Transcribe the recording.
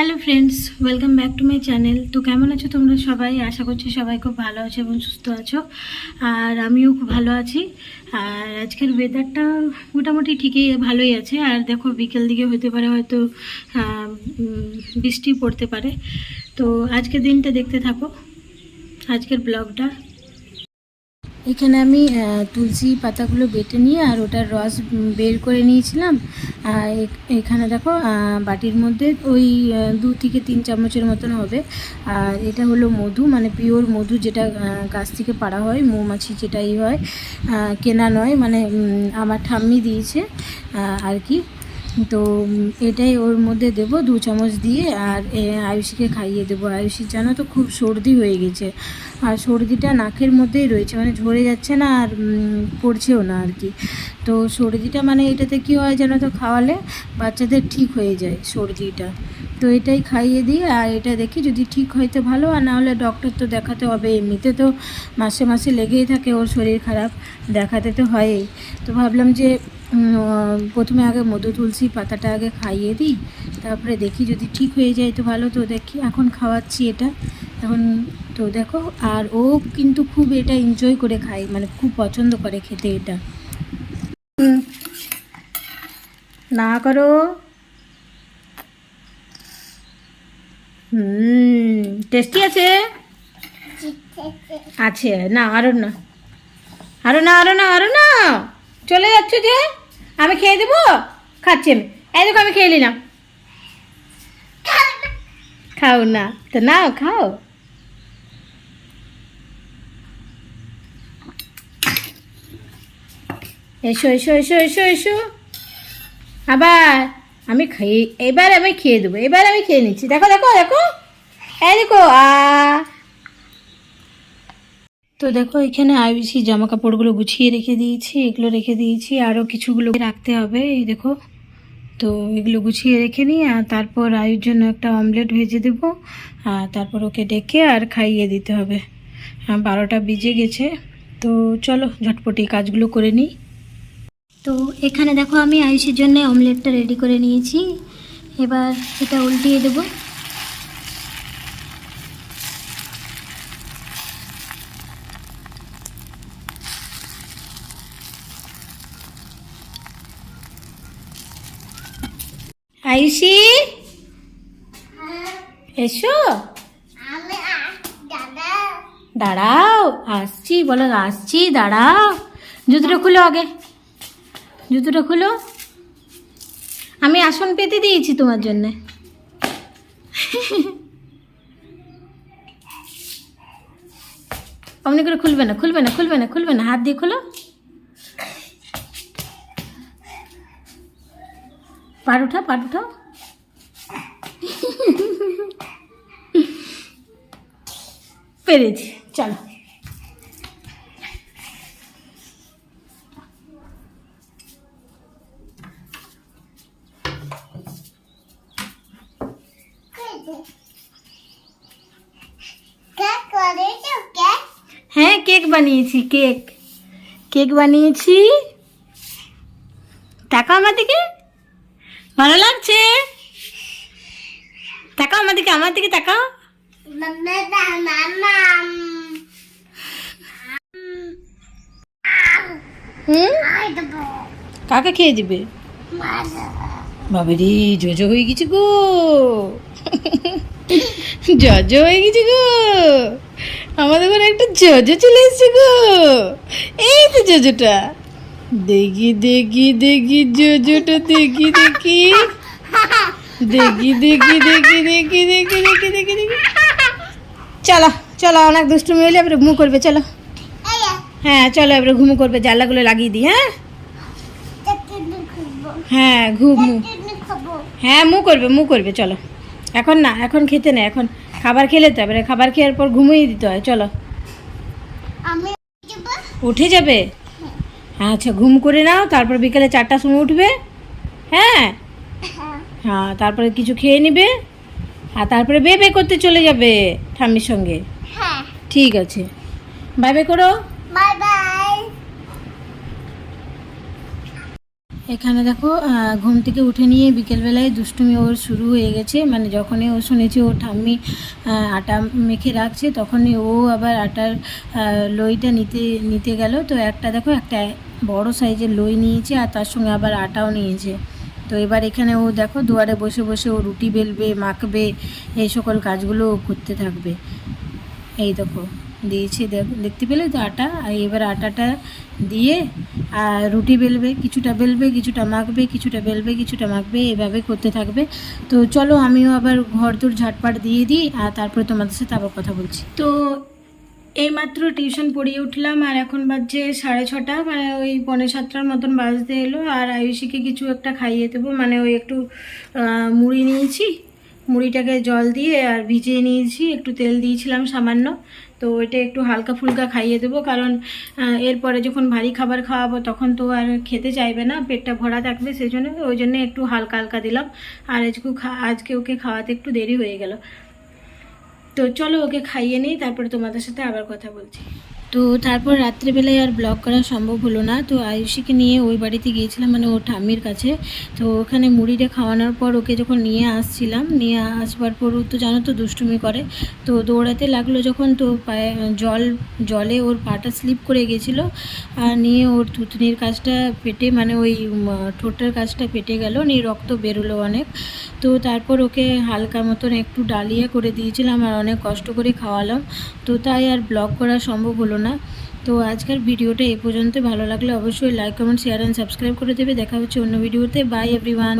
Hello friends welcome back to my channel তো কেমন আছো তোমরা সবাই? আশা করছি সবাই খুব ভালো আছো এবং সুস্থ আছো। আর আমিও খুব ভালো আছি। আর আজকের ওয়েদারটা মোটামুটি ঠিকই ভালোই আছে। আর দেখো, বিকেল দিকে হতে পারে হয়তো বৃষ্টি পড়তে পারে। তো আজকের দিনটা দেখতে থাকো। আজকের ব্লগটা এখানে আমি তুলসী পাতাগুলো বেটে নিয়ে আর ওটার রস বের করে নিয়েছিলাম। আর এখানে দেখো বাটির মধ্যে ওই দু থেকে তিন চামচের মতন হবে। আর এটা হলো মধু মানে পিওর মধু যেটা গাছ থেকে পাড়া হয়, মৌমাছি যেটাই হয় কেনা নয় মানে আমার ঠাম্মি দিয়েছে আর কি। তো এটাই ওর মধ্যে দেব দু চামচ দিয়ে আর আয়ুষীকে খাইয়ে দেবো। আয়ুষীর জানো তো খুব সর্দি হয়ে গেছে। আর সর্দিটা নাকের মধ্যেই রয়েছে মানে ঝরে যাচ্ছে না আর পড়ছেও না আর কি। তো সর্দিটা মানে এটাতে কি হয় জানো তো, খাওয়ালে বাচ্চাদের ঠিক হয়ে যায় সর্দিটা। তো এটাই খাইয়ে দিই আর এটা দেখি যদি ঠিক হয় তো ভালো, আর না হলে ডক্টর তো দেখাতে হবে এমনিতে তো মাসে মাসে লেগেই থাকে, ওর শরীর খারাপ দেখাতে তো হয়ই। তো ভাবলাম যে প্রথমে আগে মধু তুলসী পাতাটা আগে খাইয়ে দিই তারপরে দেখি যদি ঠিক হয়ে যায় তো ভালো। তো দেখি এখন খাওয়াচ্ছি এটা। এখন তো দেখো আর ও কিন্তু খুব এটা এনজয় করে খায় মানে খুব পছন্দ করে খেতে এটা। না করো। হুম টেস্টি আছে। আছে না আরও না। আরও না আরও না আরও না। চলে যাচ্ছ যে? আমি খেয়ে দেবো? খাচ্ছি আমি। এই দেখো, আমি খেয়ে নিলাম। খাও না। তো নাও, খাও। এসো এসো এসো এসো এসো। আবার আমি খেয়ে, এবার আমি খেয়ে দেবো। এবার আমি খেয়ে নিচ্ছি। দেখো দেখো দেখো। এই দেখো, আ তো দেখো, এখানে আইবিসি জামা কাপড়গুলো গুছিয়ে রেখে দিয়েছি, এগুলো রেখে দিয়েছি আরও কিছুগুলো রাখতে হবে, এই দেখো। তো এগুলো গুছিয়ে রেখে নিই আর তারপর আয়ুর জন্য একটা অমলেট ভেজে দেবো, আর তারপর ওকে ডেকে আর খাইয়ে দিতে হবে। বারোটা বেজে গেছে, তো চলো ঝটপটি কাজগুলো করে নিই। তো এখানে দেখো, আমি আয়ুষের জন্য অমলেটটা রেডি করে নিয়েছি। এবার এটা উল্টিয়ে দেবো। আয়ুষি এসো। দাঁড়াও আসছি বলো আসছি দাঁড়াও। জুতোটা খুলো আগে। জুতোটা খুলো। আমি আসন পেতে দিয়েছি তোমার জন্যে। অমনি করে খুলবে না খুলবে না খুলবে না খুলবে না। হাত দিয়ে খুলো। পাট উঠা পাট উঠাও। পেরেছি, চলো। হ্যাঁ কেক বানিয়েছি, কেক। কেক বানিয়েছি। টাকা আমার দিকে ভালো লাগছে? তাকাও আমার দিকে আমার দিকে তাকাও। কাকে খেয়ে দিবে? বাবারে জজো হয়ে গেছে গো। জজো হয়ে গেছে গো। আমাদের ঘরে একটা জজো চলে এসেছে গো। এই তো জজোটা দেখি দেখি দেখি জজোটা দেখি দেখি। দেখি দেখি দেখি দেখি দেখি দেখি দেখি দেখি। চলো চলো অনেক দুষ্টুমি হলে এবারে ঘুমু করবে চলো। হ্যাঁ চলো এবারে ঘুমু করবে জানলাগুলো লাগিয়ে দিই হ্যাঁ? হ্যাঁ ঘুমু। হ্যাঁ মু করবে মু করবে চলো। এখন না এখন খেতে নেই এখন। খাবার খেলে তো এবারে খাবার খেয়ে পর ঘুমিয়ে দিতে হয় চলো। উঠে যাবে? আচ্ছা ঘুম করে নাও তারপর বিকেলে চারটার সময় উঠবে। হ্যাঁ? হ্যাঁ তারপরে কিছু খেয়ে নিবে আর তারপরে বে বে করতে চলে যাবে ঠাম্মির সঙ্গে। হ্যাঁ। ঠিক আছে। বাই বাই করো। Bye bye. এখানে দেখো ঘুম থেকে উঠে নিয়ে বিকেলবেলায় দুষ্টুমি ওর শুরু হয়ে গেছে। মানে যখনই ও শুনেছে ও ঠাম্মি আটা মেখে রাখছে, তখনই ও আবার আটার লইটা নিতে নিতে গেল। তো একটা দেখো, একটা বড় সাইজের লই নিয়েছে আর তার সঙ্গে আবার আটাও নিয়েছে। তো এবার এখানে ও দেখো, দুয়ারে বসে বসে ও রুটি বেলবে, মাখবে, এই সকল কাজগুলো ও করতে থাকবে। এই দেখো। দিয়েছি। দেখ- দেখতে পেলে তো আটা? আর এবার আটাটা দিয়ে, আর রুটি বেলবে, কিছুটা বেলবে, কিছুটা মাখবে, কিছুটা বেলবে, কিছুটা মাখবে, এভাবে করতে থাকবে। তো চলো আমিও আবার ঘর দূর ঝাটপাট দিয়ে দিই, আর তারপরে তোমাদের সাথে আবার কথা বলছি। তো এইমাত্র টিউশন পড়িয়ে উঠলাম, আর এখন বাজছে সাড়ে ছটা মানে ওই পৌনে সাতটার মতন বাজতে এলো, আর আয়ুষীকে কিছু একটা খাইয়ে দেবো মানে ওই একটু মুড়ি নিয়েছি। মুড়িটাকে জল দিয়ে আর ভিজিয়ে নিয়েছি, একটু তেল দিয়েছিলাম সামান্য। তো ওইটা একটু হালকা ফুলকা খাইয়ে দেবো, কারণ এরপরে যখন ভারী খাবার খাওয়াবো তখন তো আর খেতে চাইবে না, পেটটা ভরা থাকবে সেই জন্য ওই জন্য একটু হালকা হালকা দিলাম। আর আজকে আজকে ওকে খাওয়াতে একটু দেরি হয়ে গেল। তো চলো ওকে খাইয়ে নিই, তারপরে তোমাদের সাথে আবার কথা বলছি। তো তারপর রাত্রেবেলায় আর ব্লগ করা সম্ভব হলো না। তো আয়ুষীকে নিয়ে ওই বাড়িতে গিয়েছিলাম মানে ওর ঠাম্মির কাছে। তো ওখানে মুড়িটা খাওয়ানোর পর ওকে যখন নিয়ে আসছিলাম, নিয়ে আসবার পর ও তো জানো তো দুষ্টুমি করে। তো দৌড়াতে লাগল যখন, তো পায়ে জল, জলে ওর পাটা স্লিপ করে গেছিল। আর নিয়ে ওর থুতনির কাজটা পেটে মানে ওই ঠোঁটের কাজটা পেটে গেল, নিয়ে রক্ত বেরোলো অনেক। তো তারপর ওকে হালকা মতন একটু ডালিয়া করে দিয়েছিলাম আর অনেক কষ্ট করে খাওয়ালাম। তো তাই আর ব্লগ করা সম্ভব হলো না তো আজকের ভিডিওটা এ পর্যন্ত ভালো লাগলে অবশ্যই like comment share and subscribe করে দেবে। দেখা হচ্ছে অন্য ভিডিওতে। By everyone